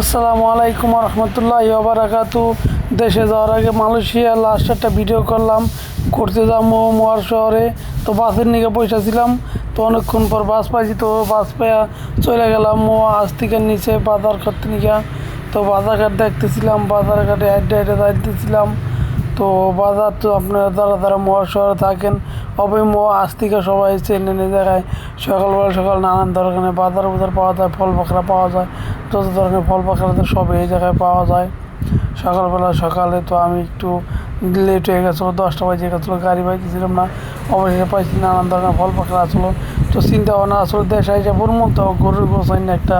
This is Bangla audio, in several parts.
আসসালামু আলাইকুম রহমতুল্লাহ বারাকাতু দেশে যাওয়ার আগে মালয়েশিয়া লাস্ট একটা ভিডিও করলাম। করতে যাব মোয়ার শহরে। তো বাসের নিকে পয়সা ছিলাম। তো অনেকক্ষণ পর বাস পাইছি। তো বাস পাইয়া চলে গেলাম মোয়া আজ থেকে নিচে বাজার করতে নিকা। তো বাজার ঘাট দেখতেছিলাম, বাজার ঘাটে হেঁটে হেঁটে যাইতেছিলাম তো বাজার তো আপনারা যারা যারা মোয়া শহরে থাকেন অবৈ আজ থেকে সবাই চেনে দেখায় সকালবেলা সকাল নানান ধরনের বাজার বাজার পাওয়া যায় ফল পাখরা পাওয়া যায়। যত ধরনের ফল পাখরা তো সব এই জায়গায় পাওয়া যায়। সকালবেলা, সকালে তো আমি একটু লেট হয়ে গেছিল, দশটা বাজে গেছিল, গাড়ি পাইতেছিলাম না। অবশেষে পাইছি, নানান ধরনের ফল পাখরা আসলো। তো চিন্তা ভাবনা আসলে, দেশ আইসা পড়ব তো গরুর গোসাইন একটা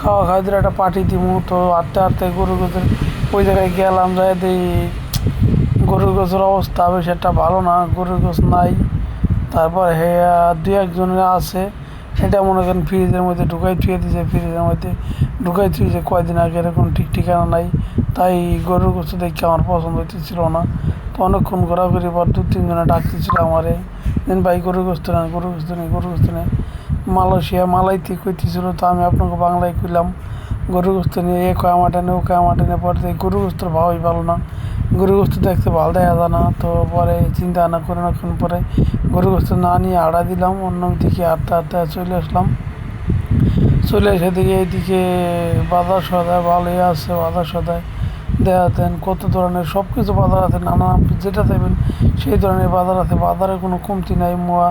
খাওয়া খাওয়া দিলে একটা পার্টি দিব তো আটতে আটতে গরুর গোসের ওই জায়গায় গেলাম যাই দিই গরুর গোছের অবস্থা বেশ একটা ভালো না, গরুর গোছ নাই। তারপর হে দু একজনের আছে। এটা মনে করেন ফ্রিজের মধ্যে ঢুকাই থুয়ে দিয়েছে ফ্রিজের মধ্যে ঢুকাই থুয়েছে কয়দিন আগে এরকম ঠিক ঠিকানা নাই, তাই গরুর গোস্ত দেখে আমার পছন্দ হইতেছিল না। তো অনেকক্ষণ ঘোরাঘুরি পর দু তিনজনে ডাকতেছিল আমারে, দিন ভাই, গরুর গোস্ত নেন, গরুর গোস্ত নেই গরুর গোস্ত নেই মালয়েশিয়া, মালাইতে কইতেছিল, তো আমি আপনাকে বাংলায় কইলাম গরু গোস্ত নিয়ে এ কয় টেনে ও কয় আমার টেনে পরে গরু গোস্তর ভাবই ভালো না। গরু গোস্ত দেখতে ভালো দেখা যায় না, তো পরে চিন্তা না করে অনেকক্ষণ পরে গরু গোস্ত না নিয়ে আড়া দিলাম, অন্য দিকে আটটা আটটা চলে আসলাম। চলে এসে দিকে এইদিকে বাজার সদায় ভালোই আছে, বাজার সদায় দেখা দেন কত ধরনের সব কিছু বাজার আছে, নানা যেটা দেবেন সেই ধরনের বাজার আছে, বাজারে কোনো কমতি নাই মোয়া।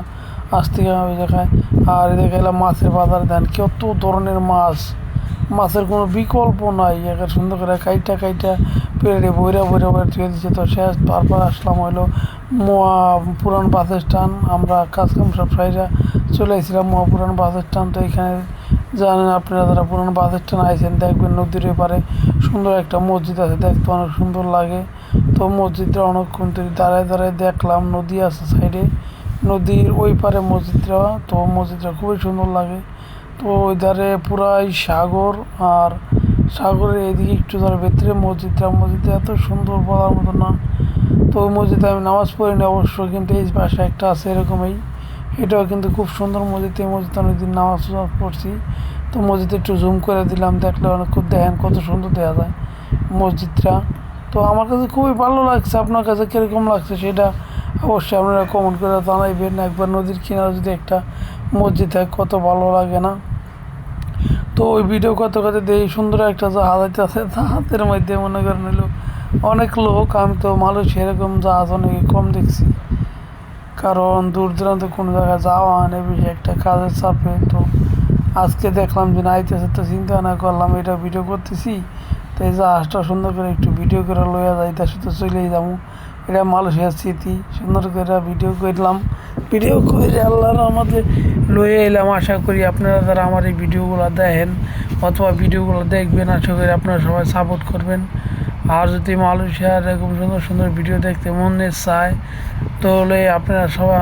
আসতে ওই জায়গায়, আর এদিকে এলাম, মাছের বাজার, দেন কত ধরনের মাছ। মাছের কোনো বিকল্প নাই। একে সুন্দর করে কাইটা কাইটা পেড়ে বইরা বইরা বইরা ধুয়ে দিচ্ছে তো শেষ, তারপর আসলাম হইল মোয়া পুরান বাস স্ট্যান্ড। আমরা কাজকাম সব সাইডে চলে এসেছিলাম মোয়া পুরান বাস স্ট্যান্ড। তো এখানে জানেন আপনারা যারা পুরান বাস স্ট্যান্ড আইসেন দেখবেন নদীর এপারে সুন্দর একটা মসজিদ আছে। দেখতে অনেক সুন্দর লাগে। তো মসজিদটা অনেকক্ষণ ধরে দাঁড়ায় দাঁড়ায় দেখলাম নদী আছে সাইডে। নদীর ওই পারে মসজিদটা, তো মসজিদটা খুবই সুন্দর লাগে। তো ওই ধারে পুরাই সাগর আর সাগরের এদিকে একটু ধরে ভেতরে মসজিদটা মসজিদটা এত সুন্দর বলার মতো না। তো ওই মসজিদে আমি নামাজ পড়িনি অবশ্য, কিন্তু এই পাশে একটা আছে এরকমই। এটাও কিন্তু খুব সুন্দর মসজিদ, এই মসজিদে অনেকদিন নামাজ পড়ছি। তো মসজিদে একটু জুম করে দিলাম, দেখলে অনেক খুব দেখেন কত সুন্দর দেখা যায় মসজিদটা। তো আমার কাছে খুবই ভালো লাগছে, আপনার কাছে কীরকম লাগছে সেটা অবশ্যই আপনারা কমেন্ট করে জানাইবেন। একবার নদীর কিনারে যদি একটা মসজিদ থাকে, কত ভালো লাগে না? তো ওই ভিডিও কত কত দিয়ে সুন্দর একটা জাহাজ আছে জাহাজের মধ্যে মনে করেন হলো অনেক লোক, আমি তো মানুষ, এরকম জাহাজ অনেক কম দেখছি। কারণ দূর দূরান্তে কোনো জায়গায় যাওয়া হয় না, বেশি একটা কাজের চাপে। তো আজকে দেখলাম যে না তো চিন্তা না করলাম, এটা ভিডিও করতেছি। তো এই জাহাজটা সুন্দর করে একটু ভিডিও করে লইয়া যাই, তার সাথে চলেই যাব। এটা মালয়েশিয়ার স্মৃতি, সুন্দর করে ভিডিও করলাম। ভিডিও করে আল্লাহর আমাদের লয়ে এলাম। আশা করি আপনারা যারা আমার এই ভিডিওগুলো দেখেন অথবা ভিডিওগুলো দেখবেন, আশা করি আপনারা সবাই সাপোর্ট করবেন। আর যদি মালয়েশিয়ার এরকম সুন্দর সুন্দর ভিডিও দেখতে মনে চায়, তাহলে আপনারা সবাই